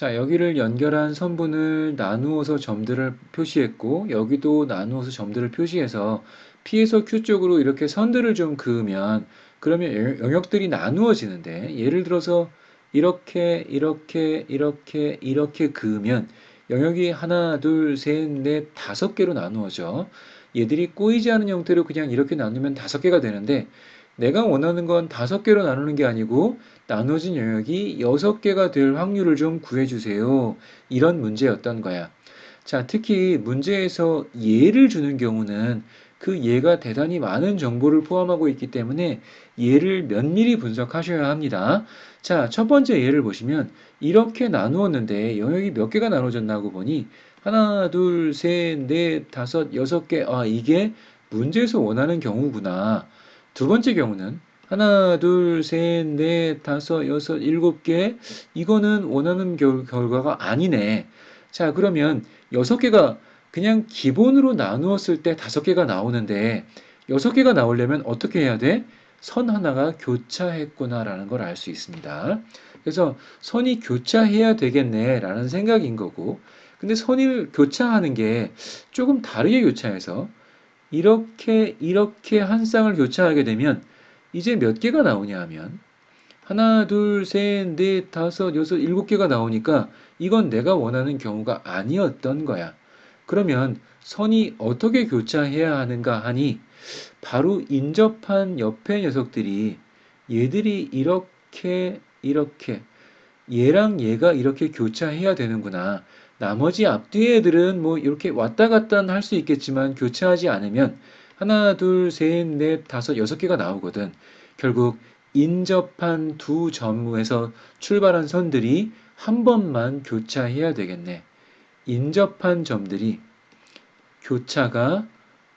자, 여기를 연결한 선분을 나누어서 점들을 표시했고, 여기도 나누어서 점들을 표시해서 P에서 Q 쪽으로 이렇게 선들을 좀 그으면, 그러면 영- 영역들이 나누어지는데, 예를 들어서 이렇게, 이렇게, 이렇게, 이렇게 그으면, 영역이 하나, 둘, 셋, 넷, 다섯 개로 나누어져. 얘들이 꼬이지 않은 형태로 그냥 이렇게 나누면 다섯 개가 되는데, 내가 원하는 건 다섯 개로 나누는 게 아니고, 나눠진 영역이 여섯 개가 될 확률을 좀 구해주세요. 이런 문제였던 거야. 자, 특히 문제에서 예를 주는 경우는 그 예가 대단히 많은 정보를 포함하고 있기 때문에 예를 면밀히 분석하셔야 합니다. 자, 첫 번째 예를 보시면 이렇게 나누었는데 영역이 몇 개가 나눠졌나고 보니 하나, 둘, 셋, 넷, 다섯, 여섯 개. 아, 이게 문제에서 원하는 경우구나. 두 번째 경우는 하나, 둘, 셋, 넷, 다섯, 여섯, 일곱 개. 이거는 원하는 결, 결과가 아니네. 자, 그러면 여섯 개가 그냥 기본으로 나누었을 때 다섯 개가 나오는데 여섯 개가 나오려면 어떻게 해야 돼? 선 하나가 교차했구나라는 걸 알 수 있습니다. 그래서 선이 교차해야 되겠네라는 생각인 거고, 근데 선을 교차하는 게 조금 다르게 교차해서 이렇게 이렇게 한 쌍을 교차하게 되면 이제 몇 개가 나오냐 하면 하나, 둘, 셋, 넷, 다섯, 여섯, 일곱 개가 나오니까 이건 내가 원하는 경우가 아니었던 거야. 그러면 선이 어떻게 교차해야 하는가 하니 바로 인접한 옆에 녀석들이 얘들이 이렇게 이렇게 얘랑 얘가 이렇게 교차해야 되는구나. 나머지 앞뒤 애들은 뭐 이렇게 왔다 갔다 할 수 있겠지만 교차하지 않으면 하나, 둘, 셋, 넷, 다섯, 여섯 개가 나오거든. 결국 인접한 두 점에서 출발한 선들이 한 번만 교차해야 되겠네. 인접한 점들이 교차가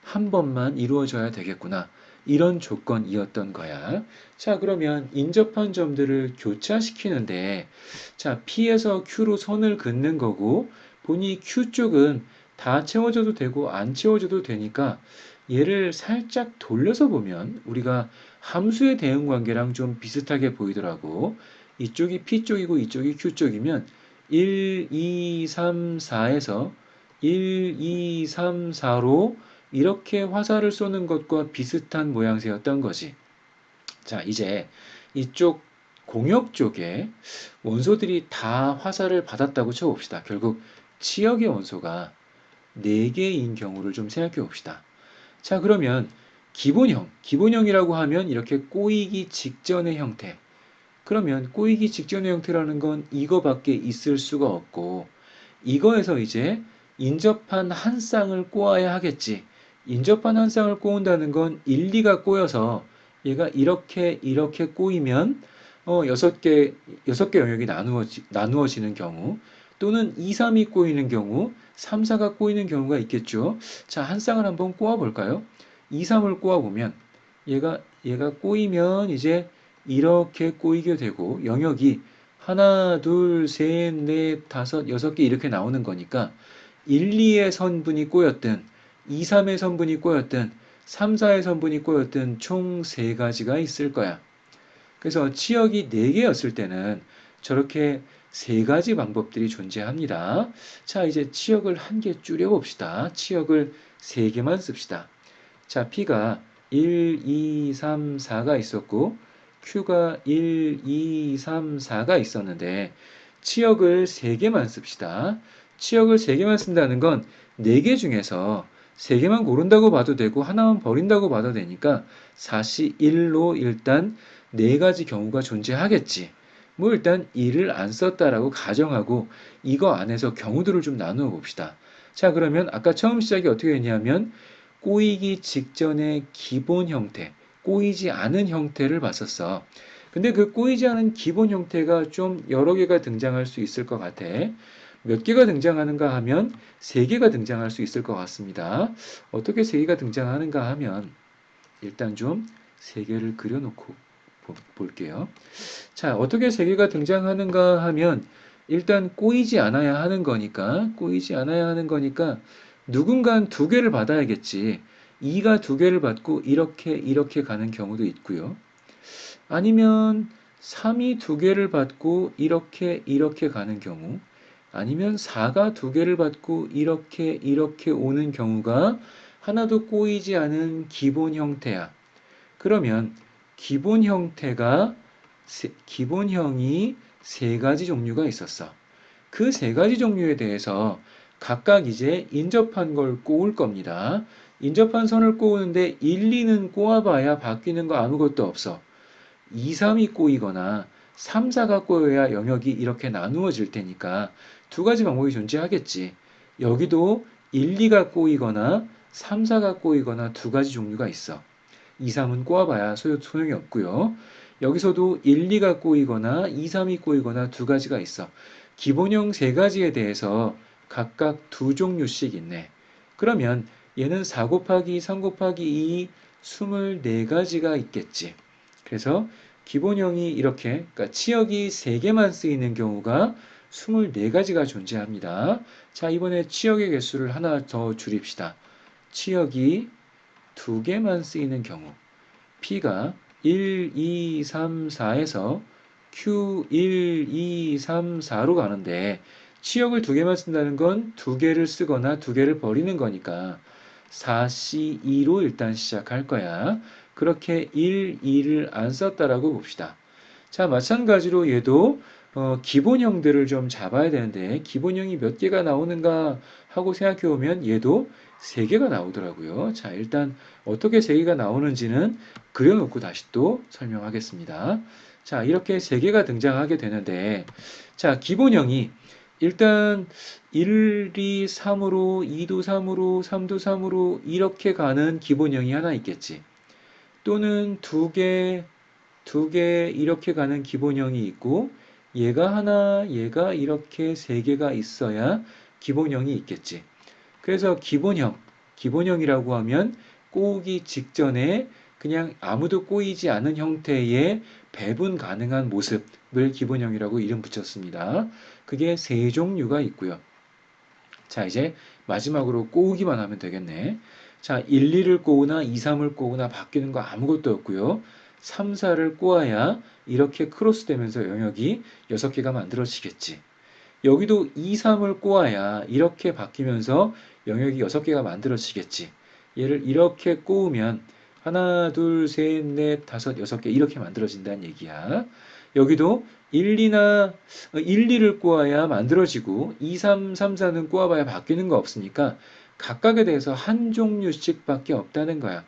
한 번만 이루어져야 되겠구나. 이런 조건이었던 거야. 자, 그러면 인접한 점들을 교차시키는데, 자, P에서 Q로 선을 긋는 거고, 보니 Q 쪽은 다 채워져도 되고, 안 채워져도 되니까, 얘를 살짝 돌려서 보면, 우리가 함수의 대응 관계랑 좀 비슷하게 보이더라고. 이쪽이 P 쪽이고, 이쪽이 Q 쪽이면, 1, 2, 3, 4에서 1, 2, 3, 4로 이렇게 화살을 쏘는 것과 비슷한 모양새였던 거지. 자, 이제 이쪽 공역 쪽에 원소들이 다 화살을 받았다고 쳐봅시다. 결국 치역의 원소가 4개인 경우를 좀 생각해 봅시다. 자, 그러면 기본형, 기본형이라고 하면 이렇게 꼬이기 직전의 형태. 그러면 꼬이기 직전의 형태라는 건 이거밖에 있을 수가 없고, 이거에서 이제 인접한 한 쌍을 꼬아야 하겠지. 인접한 한 쌍을 꼬은다는 건 1, 2가 꼬여서 얘가 이렇게 이렇게 꼬이면 어, 여섯 개, 여섯 개 영역이 나누어지, 나누어지는 경우 또는 2, 3이 꼬이는 경우 3, 4가 꼬이는 경우가 있겠죠. 자, 한 쌍을 한번 꼬아 볼까요? 2, 3을 꼬아 보면 얘가 얘가 꼬이면 이제 이렇게 꼬이게 되고 영역이 하나, 둘, 셋, 넷, 다섯, 여섯 개 이렇게 나오는 거니까 1, 2의 선분이 꼬였든 2, 3의 선분이 꼬였든 3, 4의 선분이 꼬였든 총 3가지가 있을 거야. 그래서 치역이 4개였을 때는 저렇게 3가지 방법들이 존재합니다. 자, 이제 치역을 한 개 줄여봅시다. 치역을 3개만 씁시다. 자, P가 1, 2, 3, 4가 있었고 Q가 1, 2, 3, 4가 있었는데 치역을 3개만 씁시다. 치역을 3개만 쓴다는 건 4개 중에서 3개만 고른다고 봐도 되고 하나만 버린다고 봐도 되니까 4시 1로 일단 4가지 경우가 존재하겠지. 뭐 일단 1을 안 썼다라고 가정하고 이거 안에서 경우들을 좀 나누어 봅시다. 자 그러면 아까 처음 시작이 어떻게 됐냐면 꼬이기 직전의 기본 형태, 꼬이지 않은 형태를 봤었어. 근데 그 꼬이지 않은 기본 형태가 좀 여러 개가 등장할 수 있을 것 같아. 몇 개가 등장하는가 하면 세 개가 등장할 수 있을 것 같습니다. 어떻게 세 개가 등장하는가 하면 일단 좀 세 개를 그려놓고 보- 볼게요. 자, 어떻게 세 개가 등장하는가 하면 일단 꼬이지 않아야 하는 거니까 꼬이지 않아야 하는 거니까 누군가 두 개를 받아야겠지. 2가 두 개를 받고 이렇게 이렇게 가는 경우도 있고요. 아니면 3이 두 개를 받고 이렇게 이렇게 가는 경우 아니면 4가 두 개를 받고 이렇게 이렇게 오는 경우가 하나도 꼬이지 않은 기본 형태야. 그러면 기본 형태가 세- 기본형이 세 가지 종류가 있었어. 그 세 가지 종류에 대해서 각각 이제 인접한 걸 꼬을 겁니다. 인접한 선을 꼬우는데 1, 2는 꼬아봐야 바뀌는 거 아무것도 없어. 2, 3이 꼬이거나 3, 4가 꼬여야 영역이 이렇게 나누어질 테니까 두 가지 방법이 존재하겠지. 여기도 1, 2가 꼬이거나 3, 4가 꼬이거나 두 가지 종류가 있어. 2, 3은 꼬아봐야 소요, 소용이 없고요. 여기서도 1, 2가 꼬이거나 2, 3이 꼬이거나 두 가지가 있어. 기본형 세 가지에 대해서 각각 두 종류씩 있네. 그러면 얘는 4 곱하기 3 곱하기 2, 24가지가 있겠지. 그래서 기본형이 이렇게, 그러니까 치역이 3개만 쓰이는 경우가 24가지가 존재합니다. 자, 이번에 치역의 개수를 하나 더 줄입시다. 치역이 2개만 쓰이는 경우. P가 1, 2, 3, 4에서 Q 1, 2, 3, 4로 가는데 치역을 두 개만 쓴다는 건 두 개를 쓰거나 두 개를 버리는 거니까 4C2로 일단 시작할 거야. 그렇게 1, 2를 안 썼다라고 봅시다. 자, 마찬가지로 얘도 어, 기본형들을 좀 잡아야 되는데 기본형이 몇 개가 나오는가 하고 생각해 보면 얘도 세 개가 나오더라고요. 자, 일단 어떻게 세 개가 나오는지는 그려놓고 다시 또 설명하겠습니다. 자, 이렇게 세 개가 등장하게 되는데 자, 기본형이 일단 1, 2, 3으로 2도 3으로 3도 3으로 이렇게 가는 기본형이 하나 있겠지. 또는 두 개, 두 개 이렇게 가는 기본형이 있고 얘가 하나, 얘가 이렇게 세 개가 있어야 기본형이 있겠지. 그래서 기본형, 기본형이라고 하면 꼬우기 직전에 그냥 아무도 꼬이지 않은 형태의 배분 가능한 모습을 기본형이라고 이름 붙였습니다. 그게 세 종류가 있고요. 자, 이제 마지막으로 꼬우기만 하면 되겠네. 자, 1, 2를 꼬우나 2, 3을 꼬우나 바뀌는 거 아무것도 없고요. 3, 4를 꼬아야 이렇게 크로스 되면서 영역이 6개가 만들어지겠지. 여기도 2, 3을 꼬아야 이렇게 바뀌면서 영역이 6개가 만들어지겠지. 얘를 이렇게 꼬우면 하나, 둘, 셋, 넷, 다섯, 여섯 개 이렇게 만들어진다는 얘기야. 여기도 1, 2나 1, 2를 꼬아야 만들어지고 2, 3, 3, 4는 꼬아봐야 바뀌는 거 없으니까 각각에 대해서 한 종류씩밖에 없다는 거야.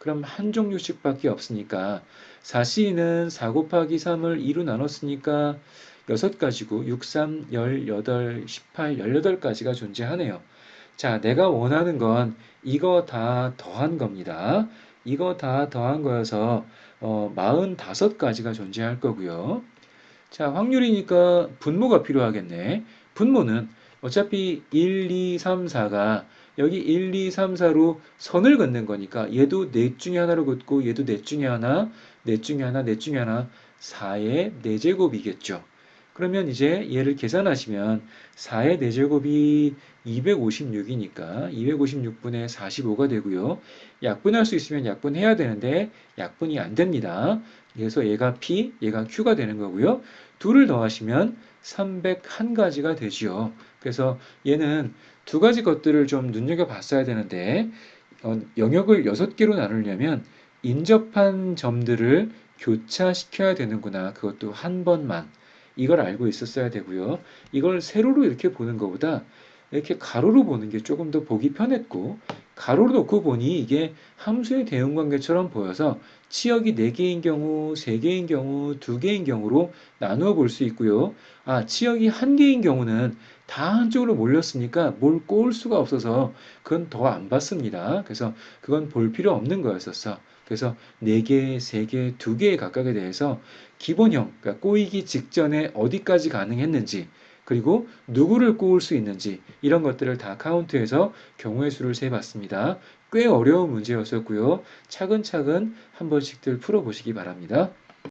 그럼 한 종류씩밖에 없으니까 4C는 4 곱하기 3을 2로 나눴으니까 6가지고 6, 3, 18, 18, 18가지가 존재하네요. 자, 내가 원하는 건 이거 다 더한 겁니다. 이거 다 더한 거여서 어, 45가지가 존재할 거고요. 자, 확률이니까 분모가 필요하겠네. 분모는 어차피 1, 2, 3, 4가 여기 1, 2, 3, 4로 선을 긋는 거니까 얘도 넷 중에 하나로 긋고 얘도 넷 중에 하나, 넷 중에 하나, 넷 중에 하나 4의 4제곱이겠죠. 그러면 이제 얘를 계산하시면 4의 4제곱이 256이니까 256분의 45가 되고요. 약분할 수 있으면 약분해야 되는데 약분이 안 됩니다. 그래서 얘가 P, 얘가 Q가 되는 거고요. 둘을 더하시면 301가지가 되지요. 그래서 얘는 두 가지 것들을 좀 눈여겨봤어야 되는데 어, 영역을 6개로 나누려면 인접한 점들을 교차시켜야 되는구나. 그것도 한 번만. 이걸 알고 있었어야 되고요. 이걸 세로로 이렇게 보는 것보다 이렇게 가로로 보는 게 조금 더 보기 편했고 가로로 놓고 보니 이게 함수의 대응 관계처럼 보여서 치역이 4개인 경우, 3개인 경우, 2개인 경우로 나누어 볼 수 있고요. 아, 치역이 1개인 경우는 다 한쪽으로 몰렸으니까 뭘 꼬을 수가 없어서 그건 더 안 봤습니다. 그래서 그건 볼 필요 없는 거였었어. 그래서 4개, 3개, 2개의 각각에 대해서 기본형, 그러니까 꼬이기 직전에 어디까지 가능했는지, 그리고 누구를 꼬을 수 있는지 이런 것들을 다 카운트해서 경우의 수를 세봤습니다. 꽤 어려운 문제였었고요. 차근차근 한 번씩들 풀어보시기 바랍니다.